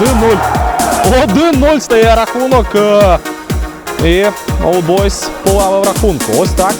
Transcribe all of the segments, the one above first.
1-0. 1-0 стає рахунок. е, І Boys полавив рахунку. Ось так.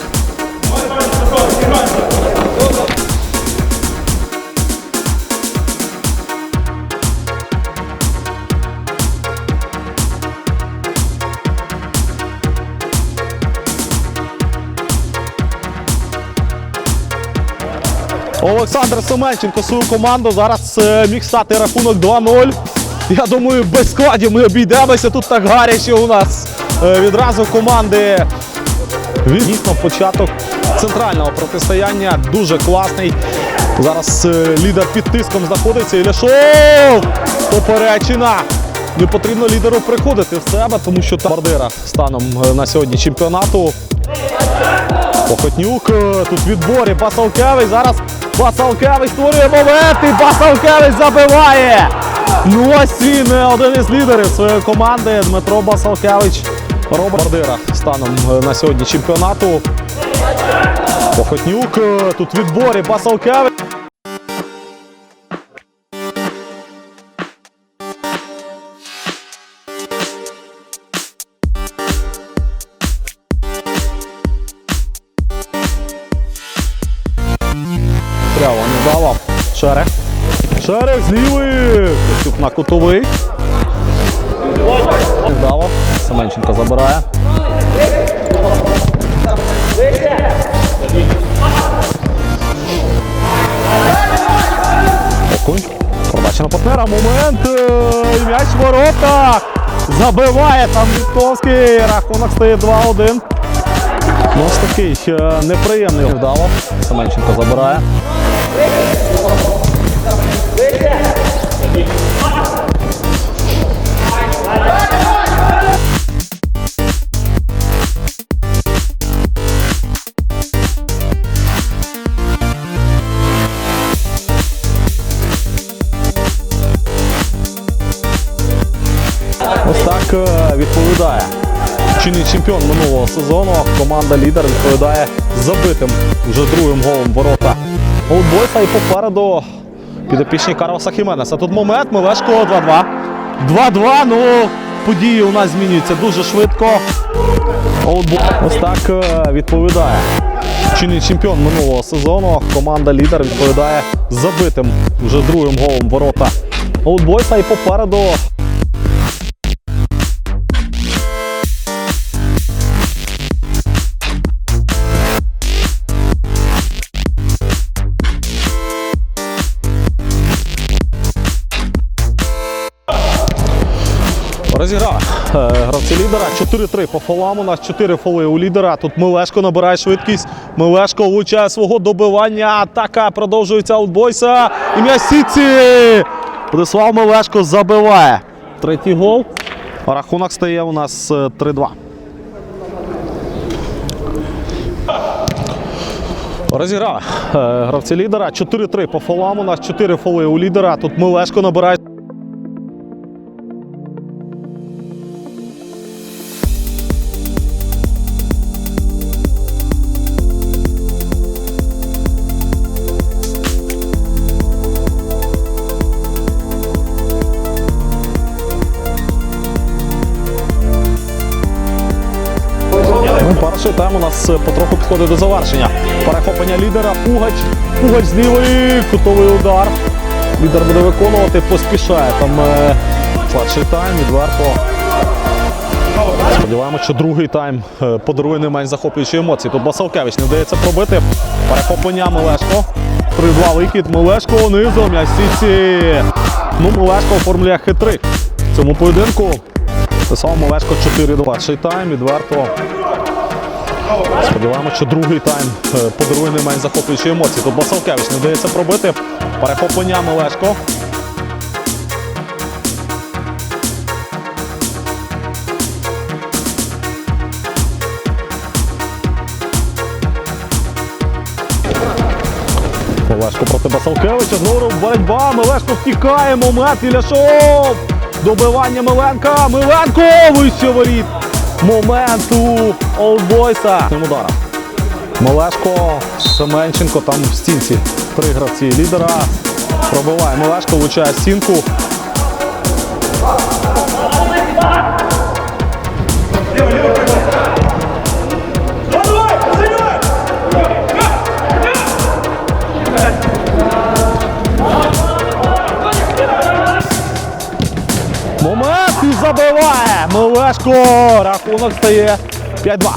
Олександр Семенченко свою команду зараз е, міг стати рахунок 2-0. Я думаю, без складів ми обійдемося. Тут так гаряче у нас е, відразу команди. Дійсно, початок центрального протистояння дуже класний. Зараз е, лідер під тиском знаходиться. Іляшов! Поперечина! Не потрібно лідеру приходити в себе, тому що там бардира станом е, на сьогодні чемпіонату. Похотнюк тут відборі. Басалкевич. Зараз Басалкевич створює момент і Басалкевич забиває. Ну ось він е, один із лідерів своєї команди. Дмитро Басалкевич бардира станом е, на сьогодні чемпіонату. Похотнюк е, тут відборі. Басалкевич. Прямо не давав. Шерех. Шерех з лівої. Костюк на кутовий. Давав. Семенченко забирає. Окунь. Подача партнера. Момент. е, І м'яч в воротах. Забиває там Вітковський. Рахунок стає 2-1. Ну, такий е, неприємний вдало. Семенченко забирає. Чемпіон минулого сезону. Команда лідер відповідає забитим вже другим голом ворота Олдбойса і попереду підопічні Карлоса Хіменеса. Тут момент, Мелешко 2-2. 2-2, ну події у нас змінюються дуже швидко. Олдбой ось так е, відповідає. Чинний чемпіон минулого сезону. Команда лідер відповідає забитим вже другим голом ворота Олдбойса і попереду Розіграв е, гравці лідера. 4-3 по фолам. У нас 4 фоли у лідера. Тут Милешко набирає швидкість. Милешко влучає свого добивання. Атака продовжується аутбойса. І м'яч Сіці. Владислав Милешко забиває. Третій гол. Рахунок стає у нас е, 3-2. Розіграв е, гравці лідера. 4-3 по фолам. У нас 4 фоли у лідера. Тут Милешко набирає. Нас е, потроху підходить до завершення. Перехоплення лідера. Пугач. Пугач з лівої. Кутовий удар. Лідер буде виконувати, поспішає. Там е, перший тайм відверто. Сподіваємося, що другий тайм е, подарує не менш захоплюючі емоції. Тут Басалкевич не вдається пробити. Перехоплення Мелешко. 3-2 вихід. Мелешко низом. М'яч Сіці. Ну, Мелешко оформлює хитрик. В цьому поєдинку писав Мелешко 4-2. Перший тайм відверто. Сподіваємося, що другий тайм е, подарує не менш захоплюючі емоції. Тут Басалкевич не вдається пробити. Перехоплення Мелешко. Мелешко проти Басалкевича. Знову боротьба. Мелешко втікає. Момент. Іляшов. Добивання Миленка. Миленко. Вище воріт. Момент у Олдбойса. Цим удара. Мелешко, Семенченко там в стінці. Три гравці лідера. Пробиває Мелешко, влучає стінку. Забиває. Рахунок стає 5-2.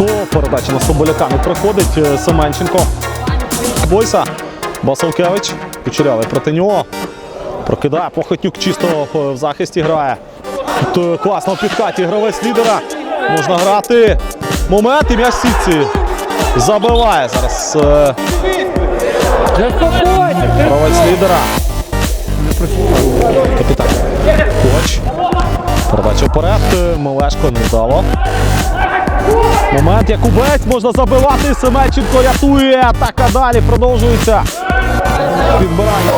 Мелешко. Передача на Соболяка не проходить. Е, Семенченко. Бойса. Басалкевич. Кучерявий проти нього. Прокидає. Похотнюк чисто е, в захисті грає. Тут класно в підкаті гравець лідера. Можна грати. Момент і м'яч сітці. Забиває зараз. е, Гравець лідера. Капітан. Коч. Передача вперед. Мелешко не вдало. Момент Якубець можна забивати. Семеченко рятує. Атака далі продовжується. Підбирання.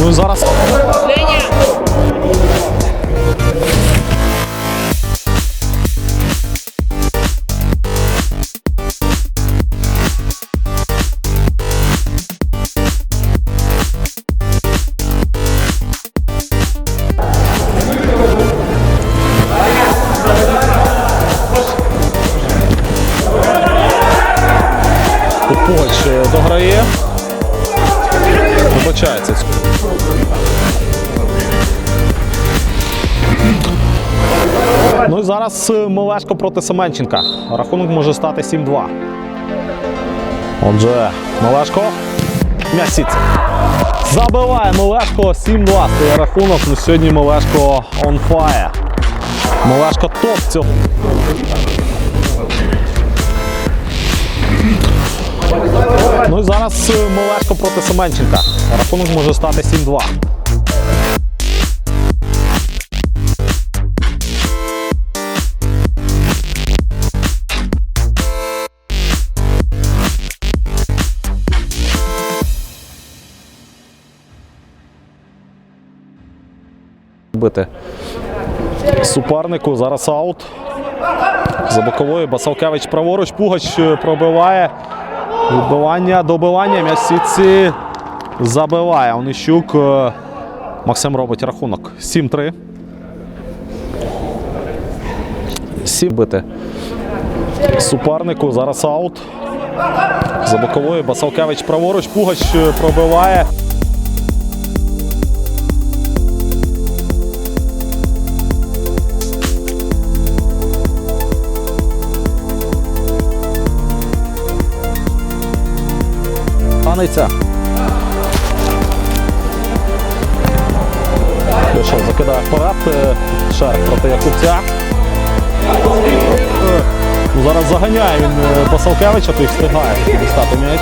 Ну і зараз Поч е, дограє. Вибачається. Ну і зараз е, Мелешко проти Семенченка. Рахунок може стати 7-2. Отже, Мелешко. М'ясіться. Забиває Мелешко 7-2. Стає рахунок. Ну, сьогодні Мелешко on fire. Мелешко топ цього. Ну і зараз е, Мелешко проти Семенченка. Рахунок може стати 7-2. Бити супернику. Зараз аут. За бокової Басалкевич праворуч. Пугач е, пробиває. Відбивання, добивання. М'яч сітці забиває. Онищук. е, Максим робить рахунок. 7-3. 7 бити. Супернику. Зараз аут. За боковою Басалкевич праворуч. Пугач е, пробиває. Паниця. Пішов, закидає вперед. е, Шерх проти Якубця. Ну, зараз заганяє він е, Басалкевича, той встигає дістати м'яч.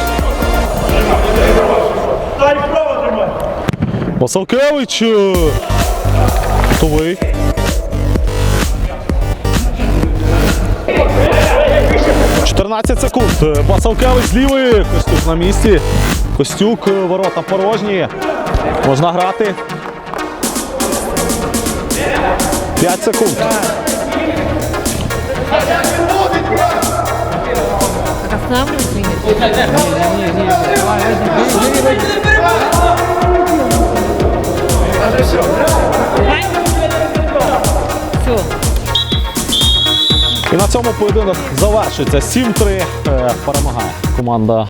Басалкевич. Готовий. – 14 секунд. Е, Басалкевич з лівої. Костюк на місці. Костюк, е, ворота порожні. Можна грати. 5 секунд. Останавливаться цьому поєдинок завершується 7-3. Е, Перемагає команда